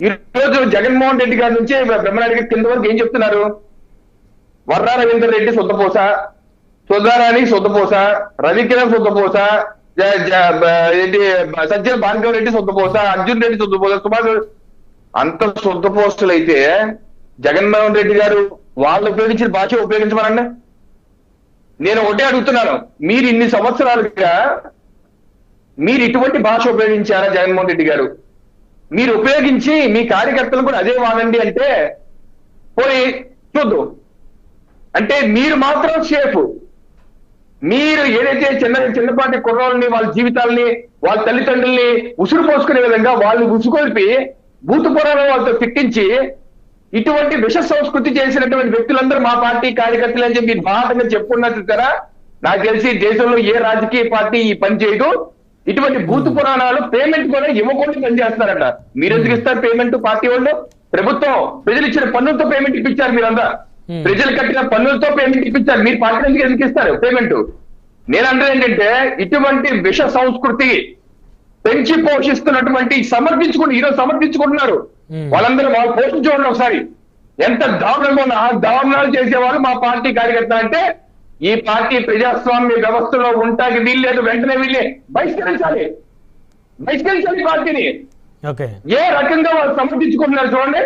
ఈ రోజు జగన్మోహన్ రెడ్డి గారి నుంచి బ్రహ్మనాయుడు గారి కింద వరకు ఏం చెప్తున్నారు? వర్రా రవీందర్ రెడ్డి సొంతపోస సుధారాణి సొంతపోస రవికిరణ్ సొంతపోస జ- ఏంటి సజ్జన భార్గవ రెడ్డి సొంతపోస అర్జున్ రెడ్డి సొంతపోస సుభాష్ అంత సొంతపోస్తులు అయితే జగన్మోహన్ రెడ్డి గారు వాళ్ళు ఉపయోగించిన భాష ఉపయోగించమనండి? నేను ఒకటే అడుగుతున్నాను మీరు ఇన్ని సంవత్సరాలుగా మీరు ఇటువంటి భాష ఉపయోగించారా జగన్మోహన్ రెడ్డి గారు? మీరు ఉపయోగించి మీ కార్యకర్తలు కూడా అదే వాడండి అంటే పోయి చూద్దాం. అంటే మీరు మాత్రం సేఫ్. మీరు ఏదైతే చిన్న చిన్నపాటి కుర్రాలని వాళ్ళ జీవితాలని వాళ్ళ తల్లిదండ్రుల్ని ఉసురు పోసుకునే విధంగా వాళ్ళు ఉసుకొల్పి భూత పురాణం వాళ్ళతో తిట్టించి ఇటువంటి విష సంస్కృతి చేసినటువంటి వ్యక్తులందరూ మా పార్టీ కార్యకర్తలు అని చెప్పి మీరు బాధగా చెప్పుకున్నట్టు కదా నాకు తెలిసి దేశంలో ఏ రాజకీయ పార్టీ ఈ పని చేయదు. ఇటువంటి భూత పురాణాలు పేమెంట్ కూడా ఇవ్వకుండా పనిచేస్తారట మీరు ఎందుకు ఇస్తారు పేమెంట్ పార్టీ వాళ్ళు? ప్రభుత్వం ప్రజలు ఇచ్చిన పన్నులతో పేమెంట్ ఇప్పించారు మీరంతా Hmm. ప్రజలు కట్టిన పన్నులతో పేమెంట్ ఇప్పించారు. మీరు పార్టీ నుంచి ఎందుకు ఇస్తారు పేమెంట్? నేను అంటే ఏంటంటే ఇటువంటి విష సంస్కృతి పెంచి పోషిస్తున్నటువంటి సమర్థించుకుని ఈరోజు సమర్థించుకుంటున్నారు Hmm. వాళ్ళందరూ వాళ్ళు పోషించుకోండి ఒకసారి. ఎంత దారుణంగా ఉన్న ఆ దారుణాలు చేసేవాళ్ళు మా పార్టీ కార్యకర్త అంటే ఈ పార్టీ ప్రజాస్వామ్య వ్యవస్థలో ఉంటాకి వీల్లేదు వెంటనే వీళ్ళే బహిష్కరించాలి. బహిష్కరించాలి పార్టీని. ఓకే. ఏ రకంగా వాళ్ళు సమర్థించుకుంటున్నారు చూడండి.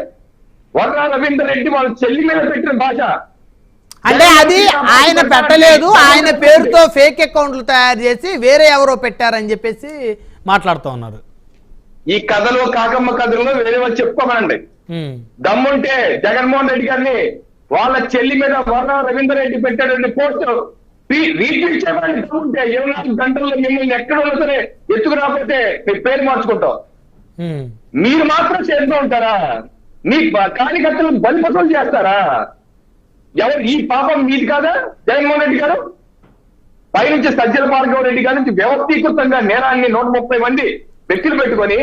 వర్రా రవీందర్ రెడ్డి వాళ్ళ చెల్లి మీద పెట్టిన భాష. అంటే అది ఆయన పెట్టలేదు ఆయన పేరుతో ఫేక్ అకౌంట్లు తయారు చేసి వేరే ఎవరో పెట్టారని చెప్పేసి మాట్లాడుతూ ఉన్నారు. ఈ కథలు కాకమ్మ కథలు వేరే వాళ్ళు చెప్పుకోమనండి. ఉమ్, దమ్ముంటే జగన్మోహన్ రెడ్డి గారిని వాళ్ళ చెల్లి మీద వర్ణ రవీందర్ రెడ్డి పెట్టాడని పోస్ట్ రీట్వీట్ చేయమని దమ్ముంటే ఇరవై నాలుగు గంటల్లో మిమ్మల్ని ఎక్కడ ఉన్నా సరే ఎత్తుకురాకపోతే మీ పేరు మార్చుకుంటాం. మీరు మాత్రం చేస్తూ ఉంటారా? మీ కార్యకర్తలు బలిపసులు చేస్తారా? ఎవరు ఈ పాపం మీది కాదా? జగన్మోహన్ రెడ్డి గారు? పైనుంచి సజ్జల భార్గవ రెడ్డి గారి నుంచి వ్యవస్థీకృతంగా నేరాన్ని నూట ముప్పై మంది వ్యక్తులు పెట్టుకొని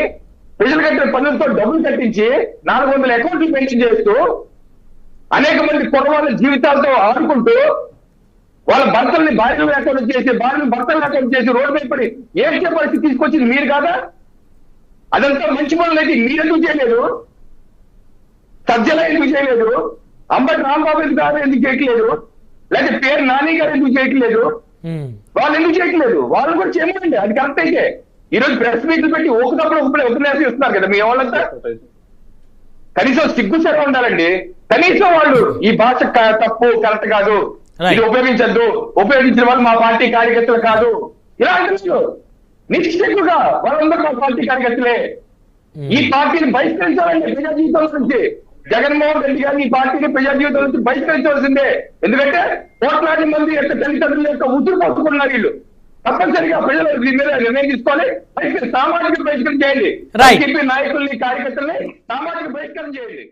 ప్రజలు కట్టిన పనులతో డబ్బులు కట్టించి నాలుగు వందల అకౌంట్లు మెయింటైన్ చేస్తూ అనేక మంది కుర్రవాళ్ళ జీవితాలతో ఆడుకుంటూ వాళ్ళ భర్తల్ని భార్యలు లేకుండా చేసి భార్యను భర్తలు లేకుండా చేసి రోడ్డు మీద పడి ఏడ్చే పరిస్థితి తీసుకొచ్చింది మీరు కాదా? అదంతా మంచి పనులు అయితే మీరెందుకు చేయలేదు? సజ్జల ఎందుకు చేయలేదు? అంబటి రాంబాబు ఎందుకు గారు ఎందుకు చేయట్లేదు? లేకపోతే పేరు నాని గారు ఎందుకు చేయట్లేదు? వాళ్ళు ఎందుకు చేయట్లేదు? వాళ్ళు కూడా చేయమండి అది కరెక్ట్ అయితే. ఈ రోజు ప్రెస్ మీట్లు పెట్టి ఒకటప్పుడు ఒక ఉపన్యాసం ఇస్తున్నారు కదా మీ వాళ్ళంతా? కనీసం సిగ్గు సరే ఉండాలండి. కనీసం వాళ్ళు ఈ భాష తప్పు కరెక్ట్ కాదు. ఇది ఉపయోగించద్దు. ఉపయోగించిన వాళ్ళు మా పార్టీ కార్యకర్తలు కాదు. ఇలా అంటున్నారు నిశ్చితంగా వాళ్ళందరూ మా పార్టీ కార్యకర్తలే. ఉమ్. ఈ పార్టీని బహిష్కరించాలండి ప్రజా జీవితం నుంచి. జగన్మోహన్ రెడ్డి గారిని ఈ పార్టీని ప్రజా జీవితం నుంచి బహిష్కరించవలసిందే. ఎందుకంటే కోట్లాది మంది యొక్క తల్లిదండ్రుల యొక్క ఉసురు పోసుకున్నారు వీళ్ళు. తప్పనిసరిగా ప్రజలు దీని మీద నిర్ణయం తీసుకోవాలి. సామాజిక బహిష్కరణ చేయండి. నాయకుల్ని కార్యకర్తల్ని సామాజిక బహిష్కరణ చేయండి.